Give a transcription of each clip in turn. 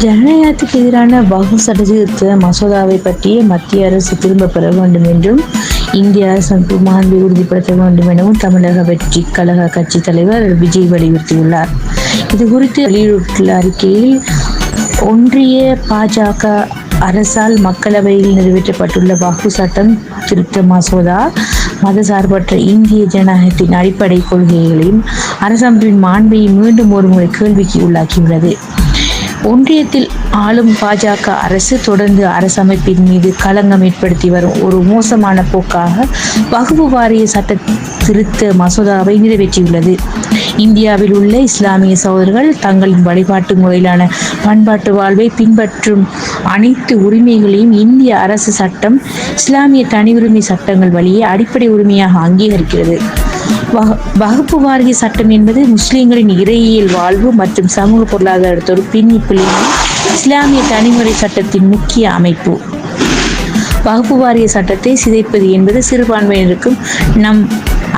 ஜனநாயகத்துக்கு எதிரான வாக்கு சட்டத்திருத்த மசோதாவை பற்றிய மத்திய அரசு திரும்ப பெற வேண்டும் என்றும் இந்திய அரசமைப்பு மாண்பை உறுதிப்படுத்த வேண்டும் எனவும் தமிழக வெற்றி கழக கட்சி தலைவர் விஜய் வலியுறுத்தியுள்ளார். இது குறித்து வெளியிட்டுள்ள அறிக்கையில் ஒன்றிய பாஜக அரசால் மக்களவையில் நிறைவேற்றப்பட்டுள்ள வாக்கு சட்டம் திருத்த மசோதா மதசார்பற்ற இந்திய ஜனநாயகத்தின் அடிப்படை கொள்கைகளையும் அரசமைப்பின் மாண்பையும் மீண்டும் ஒருமுறை கேள்விக்கு உள்ளாக்கியுள்ளது. ஒன்றியத்தில் ஆளும் பாஜக அரசு தொடர்ந்து அரசமைப்பின் மீது களங்கம் ஏற்படுத்தி வரும் ஒரு மோசமான போக்காக வகுப்பு வாரிய சட்ட திருத்த மசோதாவை நிறைவேற்றியுள்ளது. இந்தியாவில் உள்ள இஸ்லாமிய சகோதரர்கள் தங்களின் வழிபாட்டு முறையிலான பண்பாட்டு வாழ்வை பின்பற்றும் அனைத்து உரிமைகளையும் இந்திய அரசு சட்டம் இஸ்லாமிய தனி உரிமை சட்டங்கள் வழியே அடிப்படை உரிமையாக அங்கீகரிக்கிறது. வகுப்பு வாரிய சட்டம் என்பது முஸ்லிம்களின் இறையியல் வாழ்வு மற்றும் சமூக பொருளாதாரத்தோடு பின்னி பிள்ளைகள் இஸ்லாமிய தனிமுறை சட்டத்தின் முக்கிய அமைப்பு. வகுப்பு வாரிய சட்டத்தை சிதைப்பது என்பது சிறுபான்மையினருக்கும் நம்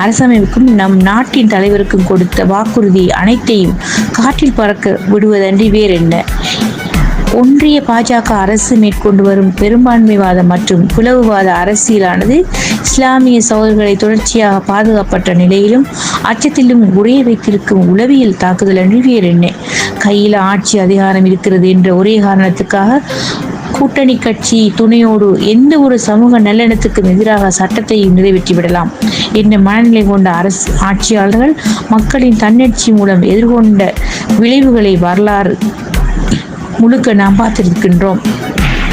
அரசமைப்புக்கும் நம் நாட்டின் தலைவருக்கும் கொடுத்த வாக்குறுதி அனைத்தையும் காற்றில் பறக்க விடுவதன்றி வேறென்ன. ஒன்றிய பாஜக அரசு மேற்கொண்டு வரும் பெரும்பான்மைவாத மற்றும் பிளவுவாத அரசியலானது இஸ்லாமிய சகோதரர்களை தொடர்ச்சியாக பாதுகாப்பற்ற நிலையிலும் அச்சத்திலும் உரைய வைத்திருக்கும் உளவியல் தாக்குதல் அன்றி வேறு என்ன கையில் ஆட்சி அதிகாரம் இருக்கிறது என்ற ஒரே காரணத்துக்காக கூட்டணி கட்சி துணையோடு எந்த ஒரு சமூக நல்லெண்ணத்துக்கும் எதிராக சட்டத்தை நிறைவேற்றிவிடலாம் என்ற மனநிலை கொண்ட அரசு ஆட்சியாளர்கள் மக்களின் தன்னெழுச்சி மூலம் எதிர்கொண்ட விளைவுகளை வரலாறு முழுக்க நாம் பார்த்திருக்கின்றோம்.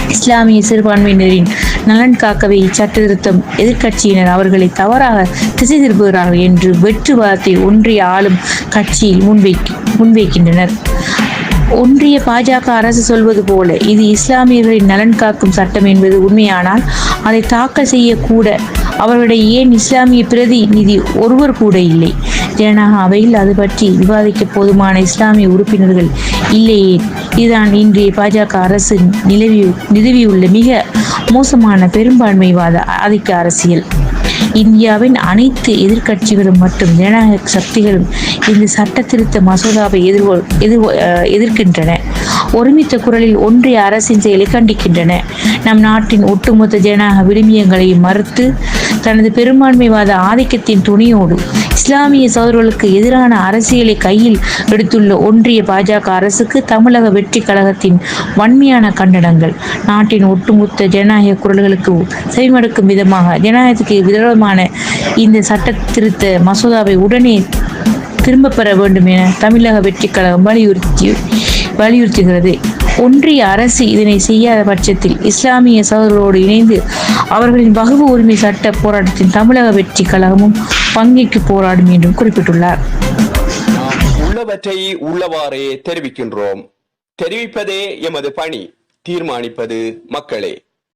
இஸ்லாமிய சிறுபான்மையினரின் நலன் காக்கவே இச்சட்டத்திருத்தம் எதிர்கட்சியினர் எதிர்க்கட்சியினர் அவர்களை தவறாக திசை திருப்புகிறார்கள் என்று வெற்றுவாதத்தை ஒன்றிய ஆளும் கட்சியில் முன்வைக் முன்வைக்கின்றனர். ஒன்றிய பாஜக அரசு சொல்வது போல இது இஸ்லாமியர்களின் நலன் காக்கும் சட்டம் என்பது உண்மையானால் அதை தாக்கல் செய்யக்கூட அவர்களுடைய ஏன் இஸ்லாமிய பிரதிநிதி ஒருவர் கூட இல்லை. ஜனநாயக அவையில் அது பற்றி விவாதிக்க போதுமான இஸ்லாமிய உறுப்பினர்கள் இல்லையே. இதுதான் இன்றைய பாஜக அரசு நிலவி நிறுவியுள்ள மிக மோசமான பெரும்பான்மைவாத ஆதிக்க அரசியல். இந்தியாவின் அனைத்து எதிர்க்கட்சிகளும் மற்றும் ஜனநாயக சக்திகளும் இந்த சட்ட திருத்த மசோதாவை எதிர்கொள் எதிர் எதிர்க்கின்றன. ஒருமித்த குரலில் ஒன்றிய அரசின் செயலை கண்டிக்கின்றன. நம் நாட்டின் ஒட்டுமொத்த ஜனநாயக விழுமியங்களையும் மறுத்து தனது பெரும்பான்மைவாத ஆதிக்கத்தின் துணையோடு இஸ்லாமிய சகோதரர்களுக்கு எதிரான அரசியலை கையில் எடுத்துள்ள ஒன்றிய பாஜக அரசுக்கு தமிழக வெற்றி கழகத்தின் வன்மையான கண்டனங்கள். நாட்டின் ஒட்டுமொத்த ஜனநாயக குரல்களுக்கு செவிமடுக்கும் விதமாக ஜனநாயகத்துக்கு விரோதமான இந்த சட்ட திருத்த மசோதாவை உடனே திரும்ப பெற வேண்டும் என தமிழக வெற்றி கழகம் வலியுறுத்தி வலியுறுத்துகிறது. ஒன்றிய அரசு இதனை செய்யாத பட்சத்தில் இஸ்லாமிய சகோதரர்களோடு இணைந்து அவர்களின் வகுப்பு உரிமை சட்ட போராட்டத்தின் தமிழக வெற்றி கழகமும் பங்கேற்று போராடும் என்றும் குறிப்பிட்டுள்ளார். உள்ளவற்றை உள்ளவாறே தெரிவிக்கின்றோம். தெரிவிப்பதே எமது பணி. தீர்மானிப்பது மக்களே.